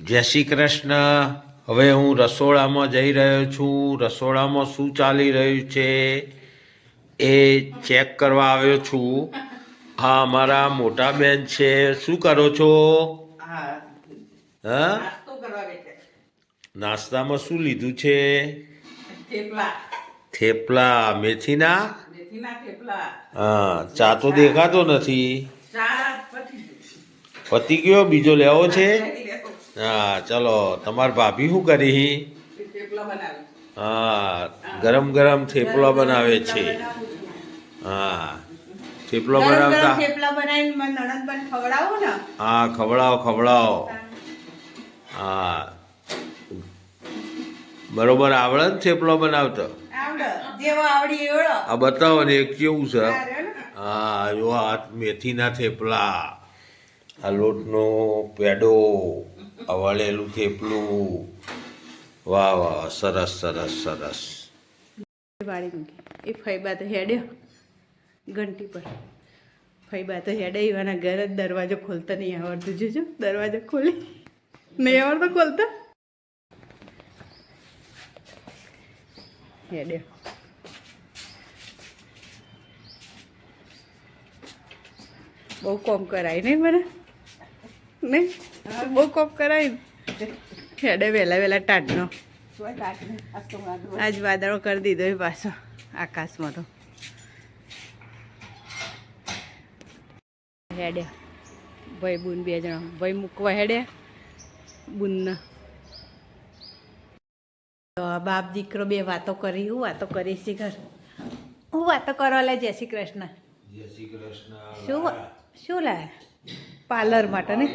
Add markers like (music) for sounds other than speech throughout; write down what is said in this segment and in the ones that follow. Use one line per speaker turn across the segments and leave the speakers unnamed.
જય શ્રી કૃષ્ણ. હવે હું રસોડામાં જઈ રહ્યો છું. રસોડામાં શું ચાલી રહ્યું છે એ ચેક કરવા આવ્યો છું. હા અમારા મોટા બેન છે. શું કરો છો?
હા.
નાસ્તામાં શું લીધું છે?
થેપલા.
મેથીના? હા ચા તો દેખાતો નથી.
ચા.
પતી ગયો બીજો લેવો છે. હા ચલો તમારી ભાભી શું કરી હા? ગરમ ગરમ થેપલો બનાવે છે. હા થેપલો બનાવતા. હા ખવડાવો ખવડાવો. હા. બરોબર આવડે ને થેપલો બનાવતો? આ બતાવો ને એક કેવું છે? હા જો આ મેથીના થેપલા. આ લોટનો પેડો આ વળેલું થેપલું. વાહ વાહ સરસ સરસ સરસ.
વાળી મૂકી. એ ફૈબા તો હેડ્યો ઘંટી પર. ફૈબા તો હેડે એવાના ઘર જ દરવાજો ખોલતા નહીં આવડતું. જોજો, દરવાજો ખોલી. નહીં આવડતો ખોલતા? હેડ્યો બહુ કોમ કરાય નહીં મને. નહીં? બહુ કોપ કરાય ને. હેડે વહેલા વહેલા ટાટનો.
આજ
વાદળો કરી દીધો એ પાછો આકાશમાં તો. હેડ્યા ભાઈ બુન બે જણા. ભાઈ મૂકવા હેડ્યા બુનના. તો બાપ દીકરો બે વાતો કરી હું વાતો કરી શી ઘર? હું વાતો કરવા લે જય શ્રી કૃષ્ણ.
જય શ્રી કૃષ્ણ.
શું શું લાયા? પાર્લર માટે ને?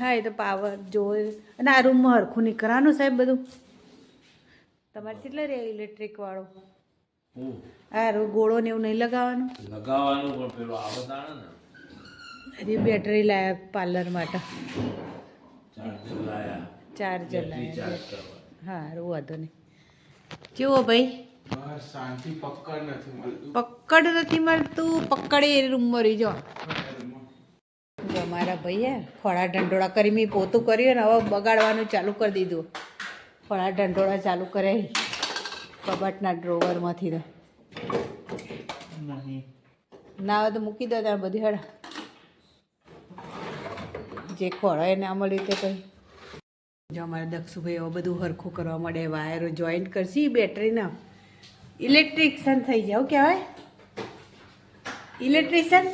હા એ તો પાવર જોઈ અને આ રૂમમાં હરખું નીકળવાનું સાહેબ બધું? તમારે કેટલા રે ઇલેક્ટ્રિક વાળો? આ ગોળો ને એવું નહીં લગાવવાનું?
લગાવવાનું પણ પેલો આવતાણે ને.
હજી બેટરી લાયા પાર્લર માટે.
ચાર્જર લાયા.
ચાર્જર લાયા હા રો વાંધો નહીં. કેવો ભાઈ?
શાંતિ પકડ નથી મળતું.
પકડ નથી મળતું પકડે એ રૂમમાં રહી જાઓ. જો અમારા ભાઈએ ખોળા ઢંઢોળા કરી મેં પોતું કર્યું ને હવે બગાડવાનું ચાલુ કરી દીધું. ખોળા ઢંઢોળા ચાલુ કરે. કબાટના ડ્રોવરમાંથી તો. ના હોય તો મૂકી દો ત્યાં બધી હળ. જે ખોળો એને આ મળ્યું તે કંઈ જો અમારા દક્ષુભાઈ એવું બધું હરખું કરવા માંડે વાયરો જોઈન્ટ કરશી. બેટરીના ઇલેક્ટ્રિશિયન થઈ જાવ કહેવાય? ઇલેક્ટ્રિશિયન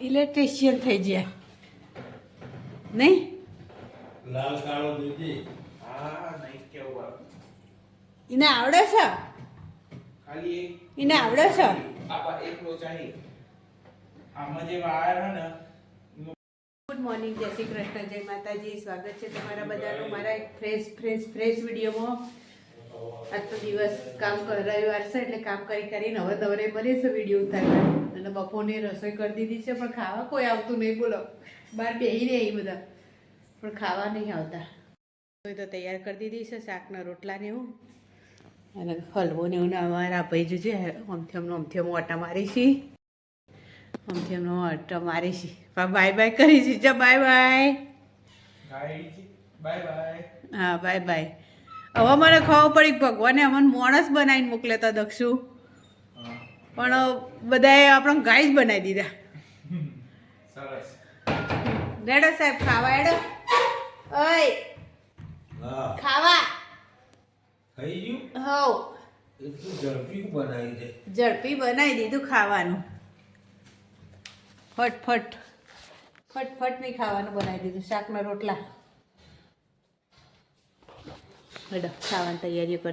ઇલેક્ટ્રિશિયન થઈ જાય નહીં?
લાલ કાળો દૂધી
હા નહીં કેવું
એને આવડે છે?
ખાલી એક
આવડે છે?
આપા એકલો ચાહી આમાં જે વાયર હે ને
ગુડ મોર્નિંગ જય શ્રી કૃષ્ણ જય માતાજી. સ્વાગત છે તમારા બધાનું મારા એક ફ્રેશ ફ્રેશ ફ્રેશ વિડીયોમાં. આજ તો દિવસ કામ રવિવાર છે એટલે કામ કરી કરીને હવે દવરે બને છે વીડિયો ઉતારવા. અને બપોરની રસોઈ કરી દીધી છે પણ ખાવા કોઈ આવતું નહીં બોલો. બહાર બેહી રહે એ બધા. પણ ખાવા નહીં આવતા. રસોઈ તો તૈયાર કરી દીધી છે શાકના રોટલા ને એવું. અને હલવો ને એવું ને અમારા ભાઈ જોજે. આમથી અમને આમથી અમે ઓટા મારી છી. આમથી અમને ઓટા મારી છી. બાય બાય કરી છી. જા બાય બાય
બાય બાય
હા બાય બાય હવે મને ખબર પડી ભગવાને અમને માણસ બનાવીને મોકલેતા દક્ષુ. પણ બધાએ આપણને ગાય જ બનાવી દીધા. (laughs)
સરસ.
રેડો સાહેબ ખાવા એડો ઓય ખાવા.
થઈ ગયું?
હો
એટલું ઝડપી બનાવી દે.
ઝડપી બનાવી દીધું ખાવાનું. ફટફટ. ફટફટ નહીં ખાવાનું બનાવી દીધું શાકના રોટલા. મેડમ ખાવાની તૈયારીઓ કરી.